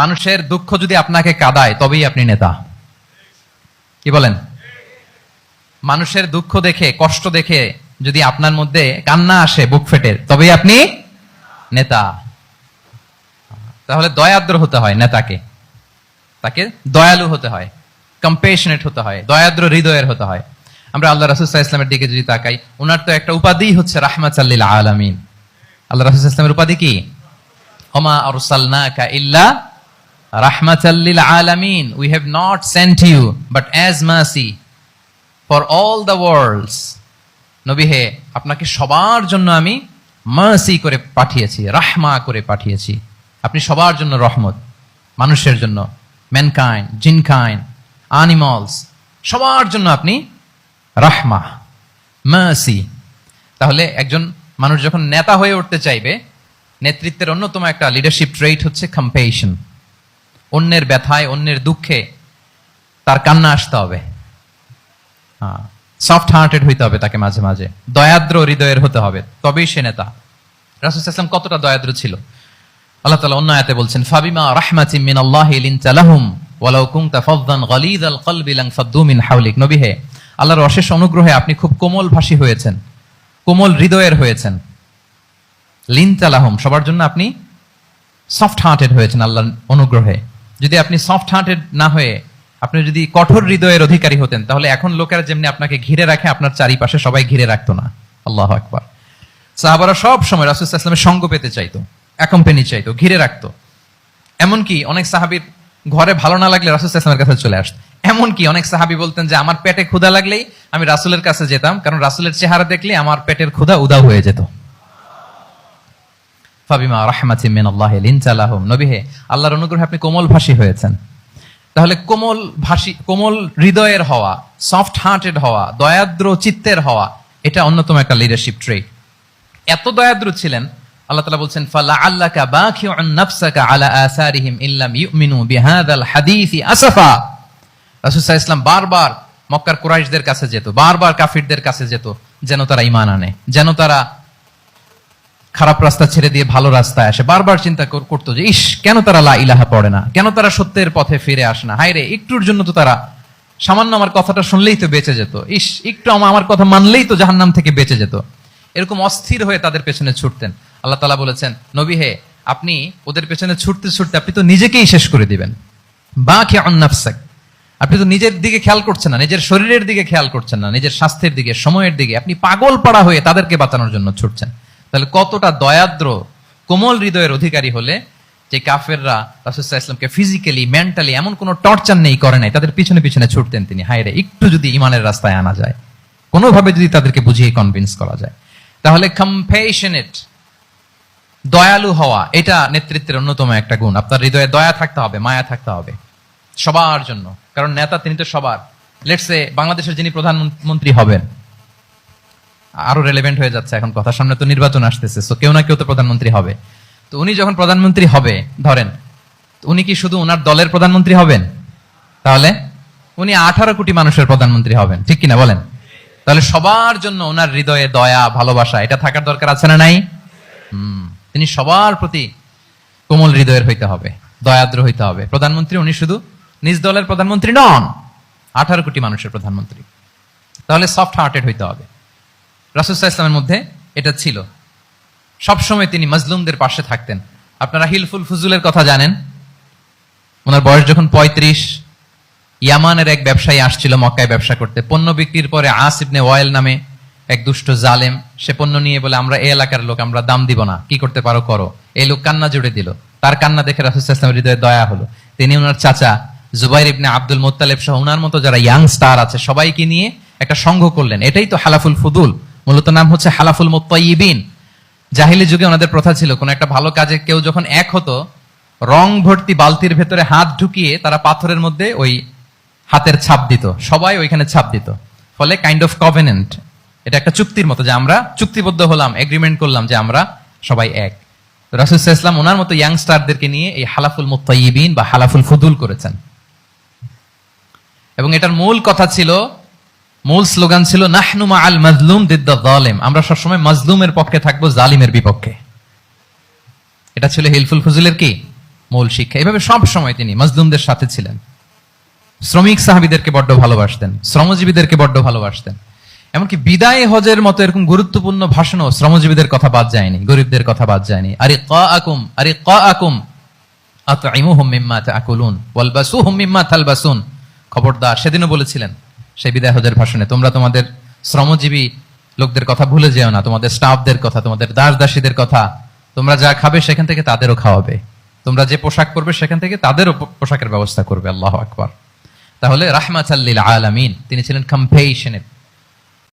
মানুষের দুঃখ যদি আপনাকে কাদায়, তবেই আপনি নেতা। কি বলেন? মানুষের দুঃখ দেখে, কষ্ট দেখে যদি আপনার মধ্যে কান্না আসে, বুক ফেটে, তবেই আপনি নেতা। তাহলে দয়াদ্র হতে হয় নেতাকে। তাকে দয়ালু হতে হয় কম্পেশনেট হতে হয়, দয়াদ্র হৃদয়ের হতে হয়। আমরা আল্লাহ রাসুল্লাহ ইসলামের দিকে যদি তাকাই ওনার তো একটা উপাধি হচ্ছে রাহমাত আল্লিল আলামিন। আল্লাহ রাসুল ইসলামের উপাধি কি? ওমা আরসালনাকা ইল্লা রাহমাতাল্লিল আলামিন we have not sent you but as mercy for all the worlds নবী হে, আপনাকে সবার জন্য আমি মাসি করে পাঠিয়েছি রাহমা করে পাঠিয়েছি। আপনি সবার জন্য রহমত, মানুষের জন্য ম্যানকাইন জিনকাইন আনিমালস সবার জন্য আপনি রাহমা মাসি তাহলে একজন মানুষ যখন নেতা হয়ে উঠতে চাইবে, নেতৃত্বের অন্যতম একটা লিডারশিপ ট্রেট হচ্ছে কম্পেশন অন্যের ব্যথায়, অন্যের দুঃখে তার কান্না আসতে হবে। সফট হার্টেড হইতে হবে তাকে মাঝে মাঝে। দয়াদ্র হৃদয়ের হতে হবে। তবেই সে নেতা। রাসুল ইসলাম কতটা দয়াদ্র ছিল? আল্লাহ তালা অন্য আয়াতে বলছেন, ফাবিমা রাহমাতিম মিন আল্লাহ ওয়ালাউ কলবি মিন নবী হে, আল্লাহর অশেষ অনুগ্রহে আপনি খুব কোমল ভাষী হয়েছেন, কোমল হৃদয়ের হয়েছেন। লিনতা লাহুম, সবার জন্য আপনি সফট হার্টেড হয়েছেন আল্লাহর অনুগ্রহে। যদি আপনি সফট হার্টেড না হয়ে আপনি যদি কঠোর হৃদয়ের অধিকারী হতেন, তাহলে এখন লোকেরা যেমনি আপনাকে ঘিরে রাখে, আপনার চারিপাশে সবাই ঘিরে রাখতো না। আল্লাহ একবার সাহাবারা সব সময় রাসুল ইসলামের সঙ্গ পেতে চাইতো, অ্যাকম্পানি চাইতো, ঘিরে রাখতো। এমনকি অনেক সাহাবির ঘরে ভালো না লাগলে রাসুল ইসলামের কাছে চলে আসতো। এমনকি অনেক সাহাবি বলতেন যে, আমার পেটে ক্ষুধা লাগলেই আমি রাসুলের কাছে যেতাম, কারণ রাসুলের চেহারা দেখলে আমার পেটের ক্ষুধা উদাও হয়ে যেত। ফাবিমা রাহমাতিম মিন আল্লাহ লিনচালাহুম নবী হে, আল্লাহর অনুগ্রহে আপনি কোমল ভাষী হয়েছেন। তাহলে কোমল ভাষী, কোমল হৃদয়ের হওয়া সফট হার্টেড হওয়া, দয়াদ্র চিত্তের হওয়া, এটা অন্যতম একটা লিডারশিপ ট্রেট এত দয়াদ্র ছিলেন, আল্লাহ তাআলা বলছেন ফালা আল্লাকা বাখিউন নাফসাকা আলা আসারিহিম ইল্লাম ইউমিনু বিহাদাল হাদিসি আসাফা। রাসূল ওয়াসাল্লাম বারবার মক্কার কুরাইশদের কাছে যেত, বারবার কাফিরদের কাছে যেত, যেন তারা ঈমান আনে, যেন তারা খারাপ রাস্তা ছেড়ে দিয়ে ভালো রাস্তায় আসে। বারবার চিন্তা কর- করতো যে, ইস, কেন তারা লা ইলাহা পড়ে না? কেন তারা সত্যের পথে ফিরে আসে না? হায় রে একটুর জন্য তো তারা সামান্য আমার কথাটা শুনলেই তো বেঁচে যেত। ইস, একটু আমার কথা মানলেই তো জাহান্নাম থেকে বেঁচে যেত। এরকম অস্থির হয়ে তাদের পেছনে ছুটতেন। আল্লাহ তালা বলেছেন, নবী হে, আপনি ওদের পেছনে ছুটতে ছুটতে আপনি তো নিজেকেই শেষ করে দিবেন। বা খে অন্নাফসাক আপনি তো নিজের দিকে খেয়াল করছেন না, নিজের শরীরের দিকে খেয়াল করছেন না, নিজের স্বাস্থ্যের দিকে, সময়ের দিকে। আপনি পাগল পাড়া হয়ে তাদেরকে বাঁচানোর জন্য ছুটছেন। তাহলে কতটা দয়াদ্র, কোমল হৃদয়ের অধিকারী হলে যে কাফেররা রাসুসাহ ইসলামকে ফিজিক্যালি মেন্টালি এমন কোনো টর্চার নেই, করে নাই, তাদের পিছনে পিছনে ছুটতেন তিনি। হায়রে, একটু যদি ইমানের রাস্তায় আনা যায়, কোনোভাবে যদি তাদেরকে বুঝিয়ে কনভিন্স করা যায়। তাহলে কম্পেশনেট দয়ালু হওয়া, এটা নেতৃত্বের অন্যতম একটা গুণ। আপনার হৃদয়ে দয়া থাকতে হবে, মায়া থাকতে হবে, সবার জন্য। কারণ নেতা তিনি তো সবার। লেটসে বাংলাদেশের যিনি প্রধানমন্ত্রী হবেন আরও রেলেভেন্ট হয়ে যাচ্ছে। এখন কথা সামনে তো নির্বাচন আসতেছে সো কেউ না কেউ তো প্রধানমন্ত্রী হবে। তো উনি যখন প্রধানমন্ত্রী হবে, ধরেন উনি কি শুধু ওনার দলের প্রধানমন্ত্রী হবেন? তাহলে উনি আঠারো কোটি মানুষের প্রধানমন্ত্রী হবেন, ঠিক কিনা বলেন? তাহলে সবার জন্য ওনার হৃদয়ে দয়া, ভালোবাসা, এটা থাকার দরকার আছে না নাই? তিনি সবার প্রতি কোমল হৃদয়ের হইতে হবে, দয়াদ্র হইতে হবে। প্রধানমন্ত্রী উনি শুধু নিজ দলের প্রধানমন্ত্রী নন, আঠারো কোটি মানুষের প্রধানমন্ত্রী। তাহলে সফট হার্টেড হইতে হবে। রাসুসাহ ইসলামের মধ্যে এটা ছিল। সবসময় তিনি মজলুমদের পাশে থাকতেন। আপনারা হিলফুল ফুজুলের কথা জানেন। ওনার বয়স যখন পঁয়ত্রিশ, ইয়ামানের এক ব্যবসায়ী আসছিল মক্কায় ব্যবসা করতে। পণ্য বিক্রির পরে আস ইবনে নামে এক দুষ্ট জালেম, সে পণ্য নিয়ে বলে, আমরা এই এলাকার লোক, আমরা দাম দিব না। কি করতে পারো, করো। এই লোক কান্না জুড়ে দিল। তার কান্না দেখে রাসুল ইসলামের হৃদয়ে দয়া হলো। তিনি ওনার চাচা জুবাইর ইবনে আব্দুল মোত্তালেব সহ ওনার মতো যারা ইয়াং স্টার আছে, সবাইকে নিয়ে একটা সংঘ করলেন। এটাই তো হালাফুল ফুদুল। মূলত নাম হচ্ছে হালাফুল মোত্তাইবিন জাহিলি যুগে ওনাদের প্রথা ছিল, কোন একটা ভালো কাজে কেউ যখন এক হতো, রং ভর্তি বালতির ভেতরে হাত ঢুকিয়ে তারা পাথরের মধ্যে ওই হাতের ছাপ দিত, সবাই ওইখানে ছাপ দিত। ফলে কাইন্ড অফ কভেনেন্ট এটা একটা চুক্তির মতো যে আমরা চুক্তিবদ্ধ হলাম এগ্রিমেন্ট করলাম যে আমরা সবাই এক। রাসুল ইসলাম ওনার মতো ইয়াংস্টারদেরকে নিয়ে এই হালাফুল মুত্তাইবিন বা হালাফুল ফুদুল করেছেন। এবং এটার মূল কথা ছিল মূল স্লোগান ছিল নাহনুমা আল মাজলুম দিদ্দা জালেম। আমরা সবসময় মাজলুমের পক্ষে থাকব, জালিমের বিপক্ষে। এটা ছিল হিলফুল ফজুলের কি? মূল শিক্ষা। এভাবে সব সময় তিনি মজলুমদের সাথে ছিলেন। শ্রমিক সাহাবিদেরকে বড্ড ভালোবাসতেন, শ্রমজীবীদেরকে বড্ড ভালোবাসতেন। এমনকি বিদায় হজের মতো এরকম গুরুত্বপূর্ণ ভাষণও শ্রমজীবীদের কথা বাদ যায়নি, গরিবদের কথা বাদ যায়নি। আরে ক আকুম আরে ক আকুম আতইমুহুম মিম্মা তাকুলুন, ওয়ালবাসুহুম মিম্মা তালবাসুন। খবরদার, সেদিনও বলেছিলেন সেই বিদায় হজের ভাষণে, তোমরা তোমাদের শ্রমজীবী লোকদের কথা ভুলে যেও না, তোমাদের স্টাফদের কথা, তোমাদের দাস দাসীদের কথা, তোমরা যা খাবে সেখান থেকে তাদেরও খাওয়াবে। তোমরা যে পোশাক করবে সেখান থেকে তাদেরও পোশাকের ব্যবস্থা করবে, আল্লাহ আকবার। তাহলে রাহমাতাল্লিল আলামিন, তিনি ছিলেন কম্পেশনেট